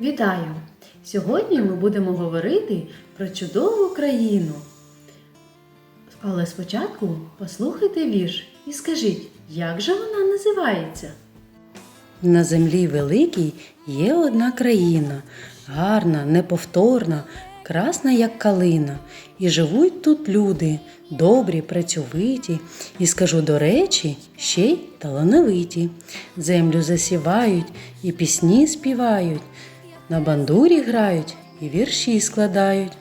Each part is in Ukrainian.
Вітаю! Сьогодні ми будемо говорити про чудову країну. Але спочатку послухайте вірш і скажіть, як же вона називається? На землі великій є одна країна, гарна, неповторна, красна, як калина. І живуть тут люди, добрі, працьовиті, і скажу до речі, ще й талановиті. Землю засівають і пісні співають, на бандурі грають і вірші складають,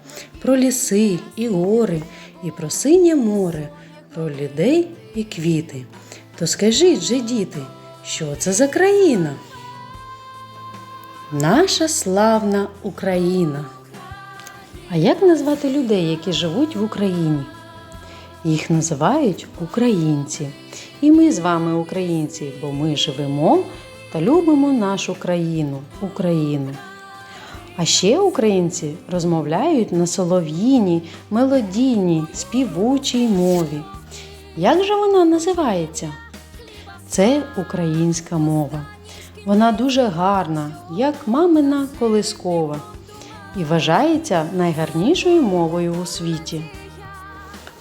про ліси і гори, і про синє море, про людей і квіти. То скажіть же, діти, що це за країна? Наша славна Україна. А як назвати людей, які живуть в Україні? Їх називають українці. І ми з вами українці, бо ми живемо та любимо нашу країну, Україну. А ще українці розмовляють на солов'їній, мелодійній, співучій мові. Як же вона називається? Це українська мова. Вона дуже гарна, як мамина колискова, і вважається найгарнішою мовою у світі.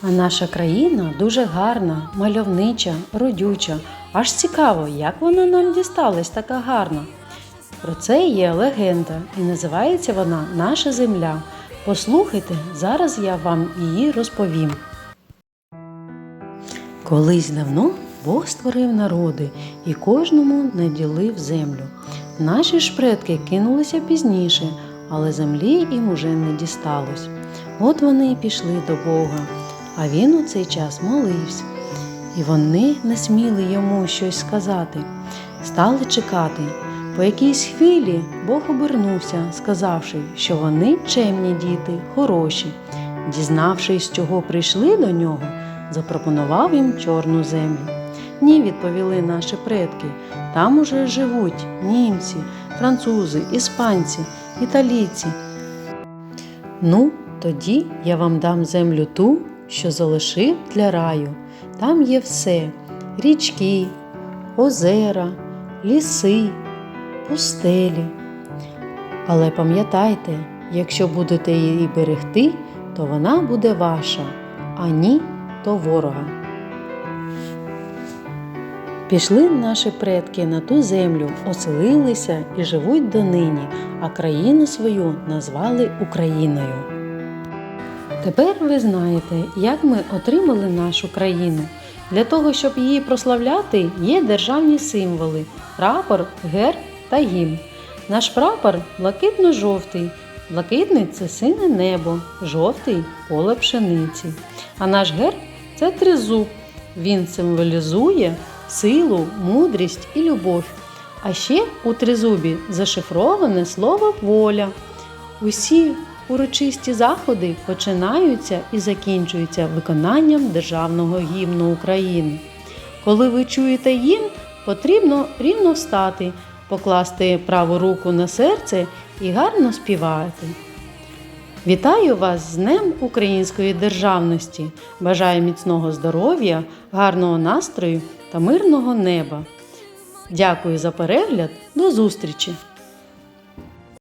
А наша країна дуже гарна, мальовнича, родюча. Аж цікаво, як вона нам дісталась така гарна. Про це є легенда, і називається вона Наша земля. Послухайте, зараз я вам її розповім. Колись давно Бог створив народи і кожному наділив землю. Наші ж предки кинулися пізніше, але землі їм уже не дісталось. От вони й пішли до Бога, а він у цей час молився. І вони не сміли йому щось сказати. Стали чекати. По якійсь хвилі Бог обернувся, сказавши, що вони чемні діти, хороші. Дізнавшись, чого прийшли до нього, запропонував їм чорну землю. Ні, відповіли наші предки. Там уже живуть німці, французи, іспанці, італійці. Ну, тоді я вам дам землю ту, що залишив для раю. Там є все: річки, озера, ліси, пустелі. Але пам'ятайте, якщо будете її берегти, то вона буде ваша, а ні, то ворога. Пішли наші предки на ту землю, оселилися і живуть донині, а країну свою назвали Україною. Тепер ви знаєте, як ми отримали нашу країну. Для того, щоб її прославляти, є державні символи прапор, герб та гімн. Наш прапор блакитно-жовтий. Блакитний це сине небо, жовтий поле пшениці. А наш герб це тризуб. Він символізує силу, мудрість і любов. А ще у тризубі зашифроване слово воля. Усі урочисті заходи починаються і закінчуються виконанням державного гімну України. Коли ви чуєте гімн, потрібно рівно встати, покласти праву руку на серце і гарно співати. Вітаю вас з Днем Української державності! Бажаю міцного здоров'я, гарного настрою та мирного неба. Дякую за перегляд. До зустрічі!